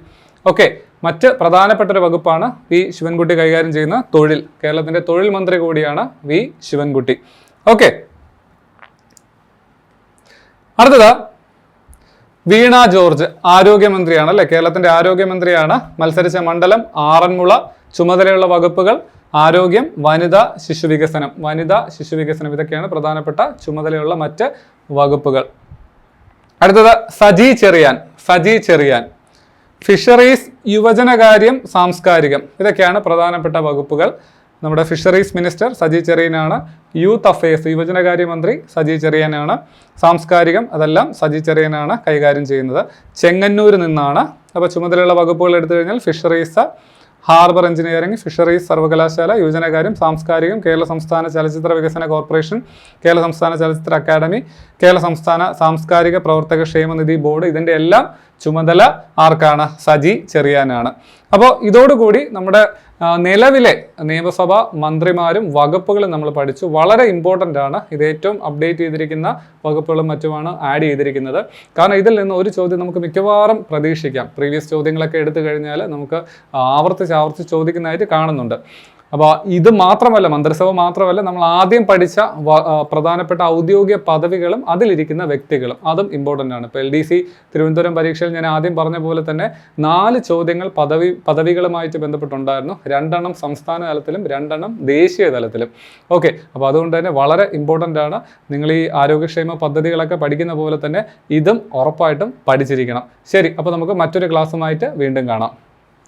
[SPEAKER 1] ഓക്കെ മറ്റ് പ്രധാനപ്പെട്ട ഒരു വകുപ്പാണ് വി ശിവൻകുട്ടി കൈകാര്യം ചെയ്യുന്ന തൊഴിൽ. കേരളത്തിന്റെ തൊഴിൽ മന്ത്രി കൂടിയാണ് വി ശിവൻകുട്ടി. ഓക്കെ. അടുത്തത് വീണ ജോർജ് ആരോഗ്യമന്ത്രിയാണ് അല്ലെ? കേരളത്തിന്റെ ആരോഗ്യമന്ത്രിയാണ്. മത്സരിച്ച മണ്ഡലം ആറന്മുള ചുമതലയുള്ള വകുപ്പുകൾ ആരോഗ്യം വനിത ശിശുവികസനം. വനിത ശിശുവികസനം ഇതൊക്കെയാണ് പ്രധാനപ്പെട്ട ചുമതലയുള്ള മറ്റ് വകുപ്പുകൾ. അടുത്തത് സജി ചെറിയാൻ. സജി ചെറിയാൻ. ഫിഷറീസ് യുവജനകാര്യം സാംസ്കാരികം ഇതൊക്കെയാണ് പ്രധാനപ്പെട്ട വകുപ്പുകൾ. നമ്മുടെ ഫിഷറീസ് മിനിസ്റ്റർ സജി ചെറിയനാണ്. യൂത്ത് അഫയേഴ്സ് യുവജനകാര്യ മന്ത്രി സജി ചെറിയനാണ്. സാംസ്കാരികം അതെല്ലാം സജി ചെറിയനാണ് കൈകാര്യം ചെയ്യുന്നത്. ചെങ്ങന്നൂരിൽ നിന്നാണ്. അപ്പോൾ ചുമതലയുള്ള വകുപ്പുകൾ എടുത്തു കഴിഞ്ഞാൽ ഫിഷറീസ് ഹാർബർ എഞ്ചിനീയറിംഗ് ഫിഷറീസ് സർവകലാശാല യുവജനകാര്യം സാംസ്കാരികം കേരള സംസ്ഥാന ചലച്ചിത്ര വികസന കോർപ്പറേഷൻ കേരള സംസ്ഥാന ചലച്ചിത്ര അക്കാദമി കേരള സംസ്ഥാന സാംസ്കാരിക പ്രവർത്തക ക്ഷേമനിധി ബോർഡ് ഇതിന്റെ എല്ലാം ചുമതല ആർക്കാണ്? സജി ചെറിയാനാണ്. അപ്പോൾ ഇതോടുകൂടി നമ്മുടെ നിലവിലെ നിയമസഭ മന്ത്രിമാരും വകുപ്പുകളും നമ്മൾ പഠിച്ചു. വളരെ ഇമ്പോർട്ടന്റ് ആണ്. ഇത് ഏറ്റവും അപ്ഡേറ്റ് ചെയ്തിരിക്കുന്ന വകുപ്പുകളും മറ്റുമാണ് ആഡ് ചെയ്തിരിക്കുന്നത്. കാരണം ഇതിൽ നിന്ന് ഒരു ചോദ്യം നമുക്ക് മിക്കവാറും പ്രതീക്ഷിക്കാം. പ്രീവിയസ് ചോദ്യങ്ങളൊക്കെ എടുത്തു കഴിഞ്ഞാൽ നമുക്ക് ആവർത്തിച്ച് ആവർത്തിച്ച് ചോദിക്കുന്നതായിട്ട് കാണുന്നുണ്ട്. അപ്പോൾ ഇത് മാത്രമല്ല മന്ത്രിസഭ മാത്രമല്ല നമ്മൾ ആദ്യം പഠിച്ച പ്രധാനപ്പെട്ട ഔദ്യോഗിക പദവികളും അതിലിരിക്കുന്ന വ്യക്തികളും. അതും ഇമ്പോർട്ടന്റ് ആണ്. ഇപ്പോൾ എൽ ഡി സി തിരുവനന്തപുരം പരീക്ഷയിൽ ഞാൻ ആദ്യം പറഞ്ഞ പോലെ തന്നെ നാല് ചോദ്യങ്ങൾ പദവി പദവികളുമായിട്ട് ബന്ധപ്പെട്ടുണ്ടായിരുന്നു. രണ്ടെണ്ണം സംസ്ഥാന തലത്തിലും രണ്ടെണ്ണം ദേശീയ തലത്തിലും. ഓക്കെ അപ്പോൾ അതുകൊണ്ട് തന്നെ വളരെ ഇമ്പോർട്ടന്റ് ആണ് നിങ്ങൾ ഈ ആരോഗ്യക്ഷേമ പദ്ധതികളൊക്കെ പഠിക്കുന്ന പോലെ തന്നെ ഇതും ഉറപ്പായിട്ടും പഠിച്ചിരിക്കണം. ശരി. അപ്പോൾ നമുക്ക് മറ്റൊരു ക്ലാസ്സുമായിട്ട് വീണ്ടും കാണാം.